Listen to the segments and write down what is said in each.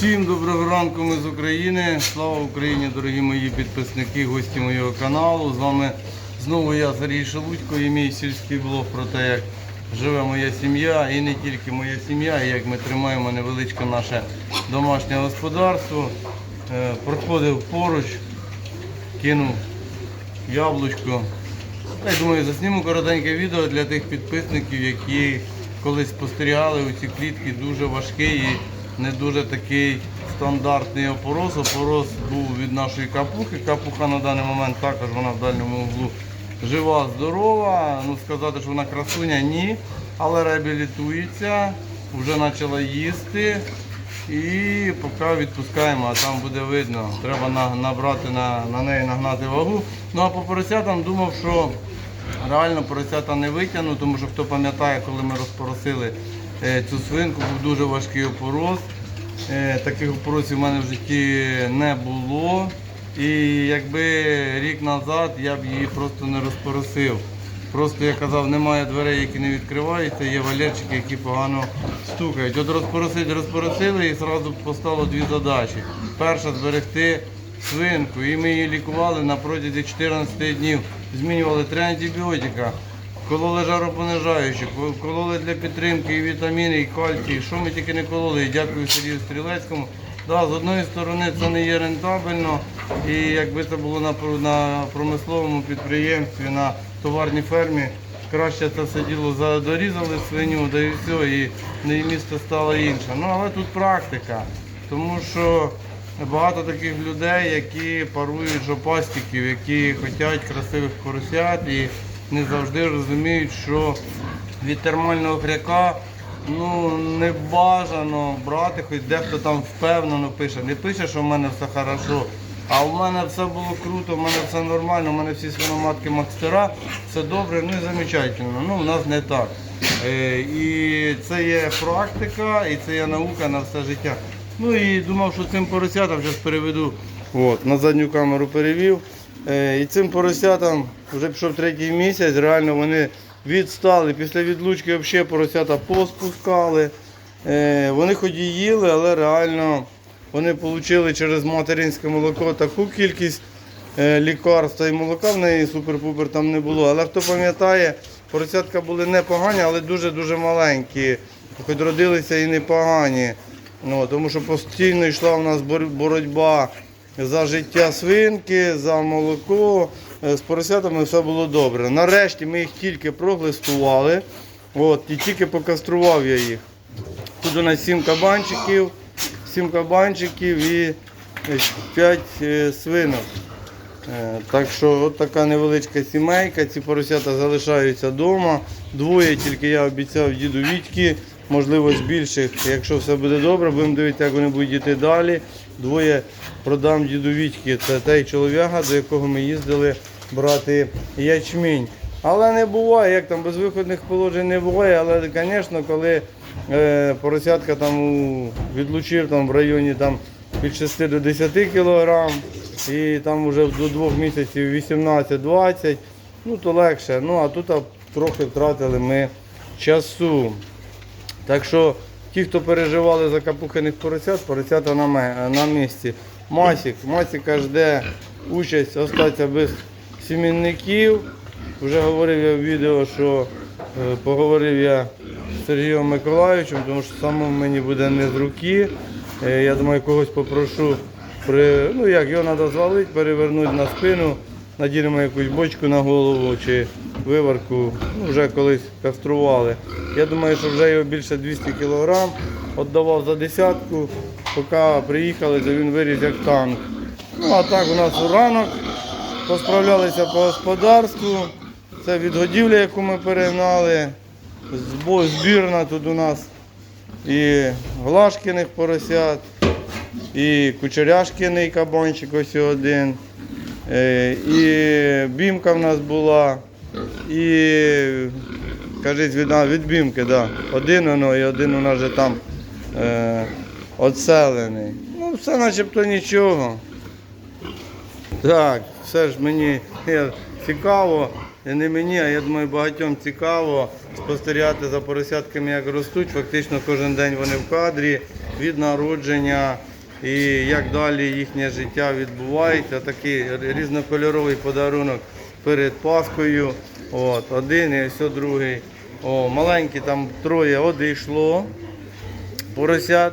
Всім доброго ранку, ми з України. Слава Україні, дорогі мої підписники, гості моєго каналу. З вами знову я, Сергій Шелудько, і мій сільський блог про те, як живе моя сім'я і не тільки моя сім'я, і як ми тримаємо невеличке наше домашнє господарство. Е, Проходив поруч, кинув яблучко. Я думаю, засніму коротеньке відео для тих підписників, які колись спостерігали у ці клітки дуже важкий і не дуже такий стандартний опорос. Опорос був від нашої капухи. Капуха на даний момент також вона в дальньому углу жива, здорова. Ну сказати, що вона красуня, ні. Але реабілітується, вже почала їсти. І поки відпускаємо, а там буде видно. Треба на- набрати на, на неї нагнати вагу. Ну а по поросятам думав, що реально поросята не витягну, тому що хто пам'ятає, коли ми розпоросили цю свинку, був дуже важкий опорос. Е, Таких опоросів в мене в житті не було. І якби рік назад я б її просто не розпоросив. Просто я казав, немає дверей, які не відкриваються, є валерчики, які погано стукають. От розпоросити, розпоросили і одразу постало дві задачі. Перша зберегти свинку. І ми її лікували на протязі 14 днів. Змінювали три антибіотика, кололи жаропонижаючі, кололи для підтримки і вітаміни, і кальцій. Що ми тільки не кололи. І дякую Сергію Стрілецькому. Да, з одної сторони це не є рентабельно, і якби це було на, на промисловому підприємстві, на товарній фермі, краще це все діло за- дорізали свиню, да і все, і не місто стало інше. Ну але тут практика, тому що багато таких людей, які парують жопастиків, які хочуть красивих поросят і не завжди розуміють, що від термального хряка ну, не бажано брати, хоч дехто там впевнено пише. Не пише, що в мене все хорошо. А в мене все було круто, в мене все нормально, в мене всі свиноматки макстера, все добре, ну і замечательно. Ну, у нас не так. Е, і це є практика, і це є наука на все життя. Ну і думав, що цим поросятам зараз переведу. От, на задню камеру перевів. Е, і цим поросятам вже пішов третій місяць, реально вони відстали. Після відлучки взагалі поросята поспускали. Е, вони хоч і їли, але реально вони отримали через материнське молоко таку кількість е, лікарства і молока в неї супер-пупер там не було. Але хто пам'ятає, поросятка були непогані, але дуже-дуже маленькі. Хоч родилися і непогані. Ну, тому що постійно йшла у нас боротьба за життя свинки, за молоко. Е, З поросятами все було добре. Нарешті ми їх тільки проглистували. От, і тільки покастрував я їх. Тут у нас 7 кабанчиків, 7 кабанчиків і 5 свинок. Е, Так що от така невеличка сімейка, ці поросята залишаються вдома. Двоє тільки я обіцяв діду Вітьки, можливо з більших, якщо все буде добре, будемо дивитися, як вони будуть йти далі. Двоє продам діду Вітьки. Це той чолов'яга, до якого ми їздили брати ячмінь. Але не буває, як там безвиходних положень не буває, але, звісно, коли е, поросятка там відлучив там в районі там, від 6 до 10 кілограм, і там вже до двох місяців 18-20, ну то легше. Ну а тут трохи втратили ми часу. Так що ті, хто переживали за капуханих поросят, поросята на, на місці. Масік, Масіка жде участь остатися без сімінників. Вже говорив я в відео, що е, поговорив я з Сергієм Миколаївичем, тому що самому мені буде не з руки. Е, я думаю, когось попрошу, при, ну як його треба звалити, перевернути на спину, надінемо якусь бочку на голову чи виварку, ну, вже колись кастрували. Я думаю, що вже його більше 200 кг, віддавав за десятку, поки приїхали, то він виріс як танк. Ну а так у нас ранок, посправлялися по господарству. Це відгодівля, яку ми перегнали. Збірна тут у нас і глашкиних поросят, і кучеряшкиний кабанчик ось один. Е, І бімка в нас була, і кажіть, від, а, від бімки, да. один воно і один у нас вже там е, оцелений. Ну, все начебто нічого. Так, все ж мені е, цікаво, і не мені, а я думаю, багатьом цікаво спостерігати за поросятками, як ростуть. Фактично кожен день вони в кадрі від народження і як далі їхнє життя відбувається. Такий різнокольоровий подарунок перед Паскою. От, один і ось другий. О, маленькі там троє одійшло поросят.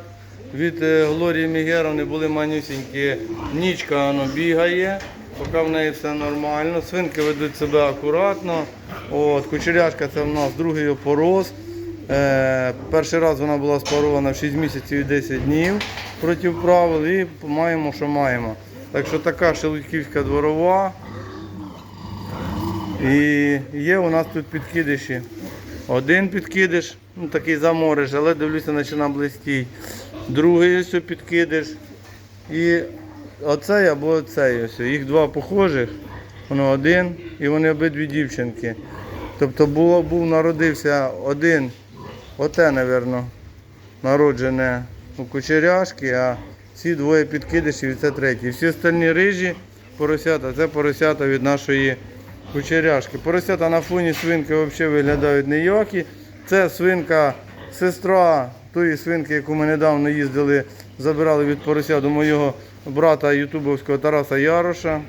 Від е, Глорії Мігеровни були манюсінькі. Нічка воно бігає, поки в неї все нормально. Свинки ведуть себе акуратно. От, кучеряшка це в нас другий опороз. Е, перший раз вона була спарована в 6 місяців і 10 днів проти правил і маємо, що маємо. Так що така шелудьківська дворова. І є у нас тут підкидиші. Один підкидиш, ну такий замориш, але дивлюся, починає блистіть. Другий ось підкидиш. І оцей або оцей ось. Їх два похожих, воно один, і вони обидві дівчинки. Тобто було, був народився один, оте, мабуть, народжене у кучеряшки, а ці двоє підкидишів і це третій. Всі остальні рижі поросята, це поросята від нашої кучеряшки. Поросята на фоні свинки взагалі виглядають ніякі. Це свинка, сестра тої свинки, яку ми недавно їздили, забирали від порося до моєго брата ютубовського Тараса Яроша.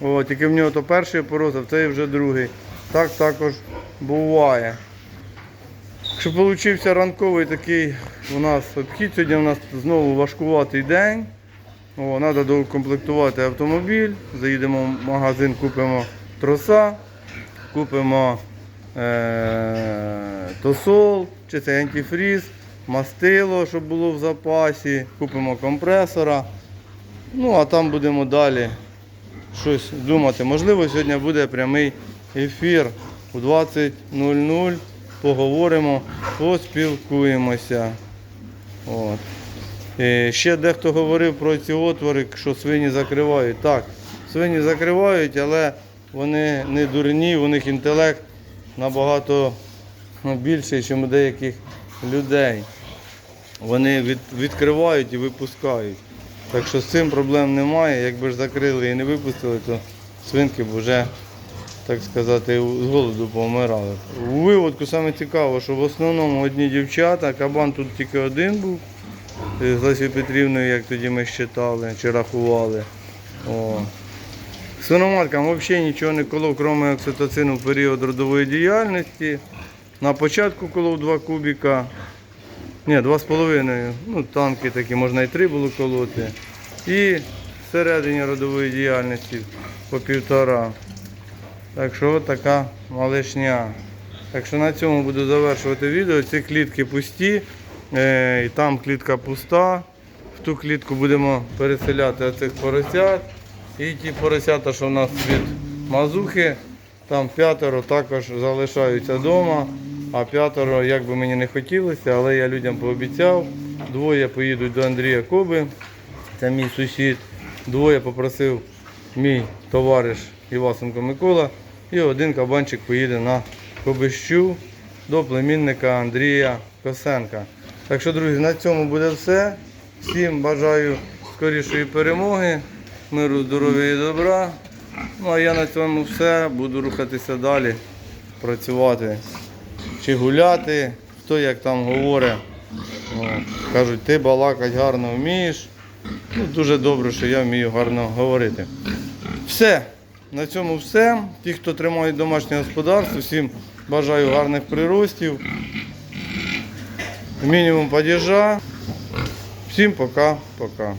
О, тільки в нього то перший порос, а цей вже другий. Так також буває. Що получився ранковий такий у нас обхід. Сьогодні у нас знову важкуватий день. О, Треба доукомплектувати автомобіль. Заїдемо в магазин, купимо троса, купимо е- тосол, чи це антифріз, мастило, щоб було в запасі, купимо компресора. Ну, а там будемо далі щось думати. Можливо, сьогодні буде прямий ефір у 20.00. Поговоримо, поспілкуємося. От. Е, Ще дехто говорив про ці отвори, що свині закривають. Так, свині закривають, але вони не дурні, у них інтелект набагато ну, більший, ніж у деяких людей. Вони від, відкривають і випускають. Так що з цим проблем немає. Якби ж закрили і не випустили, то свинки б вже, так сказати, з голоду помирали. У виводку саме цікаво, що в основному одні дівчата, кабан тут тільки один був е, з Лесією Петрівною, як тоді ми считали чи рахували. О. Свиноматкам взагалі нічого не колов, крім окситоцину в період родової діяльності. На початку колов два кубіка. Ні, два з половиною. Ну, танки такі, можна і три було колоти. І всередині родової діяльності по півтора. Так що от така малишня. Так що на цьому буду завершувати відео. Ці клітки пусті, е, і там клітка пуста. В ту клітку будемо переселяти оцих поросят. І ті поросята, що в нас від мазухи, там п'ятеро також залишаються вдома. А п'ятеро, як би мені не хотілося, але я людям пообіцяв. Двоє поїдуть до Андрія Коби, це мій сусід. Двоє попросив мій товариш Івасенко Микола. І один кабанчик поїде на Кобищу до племінника Андрія Косенка. Так що, друзі, на цьому буде все. Всім бажаю скорішої перемоги, миру, здоров'я і добра. Ну а я на цьому все. Буду рухатися далі, працювати чи гуляти, хто як там говорить. О, кажуть, ти балакать гарно вмієш. Ну, дуже добре, що я вмію гарно говорити. Все. На цьому все. Ті, хто тримають домашнє господарство, всім бажаю гарних приростів. Мінімум падіжа. Всім пока-пока.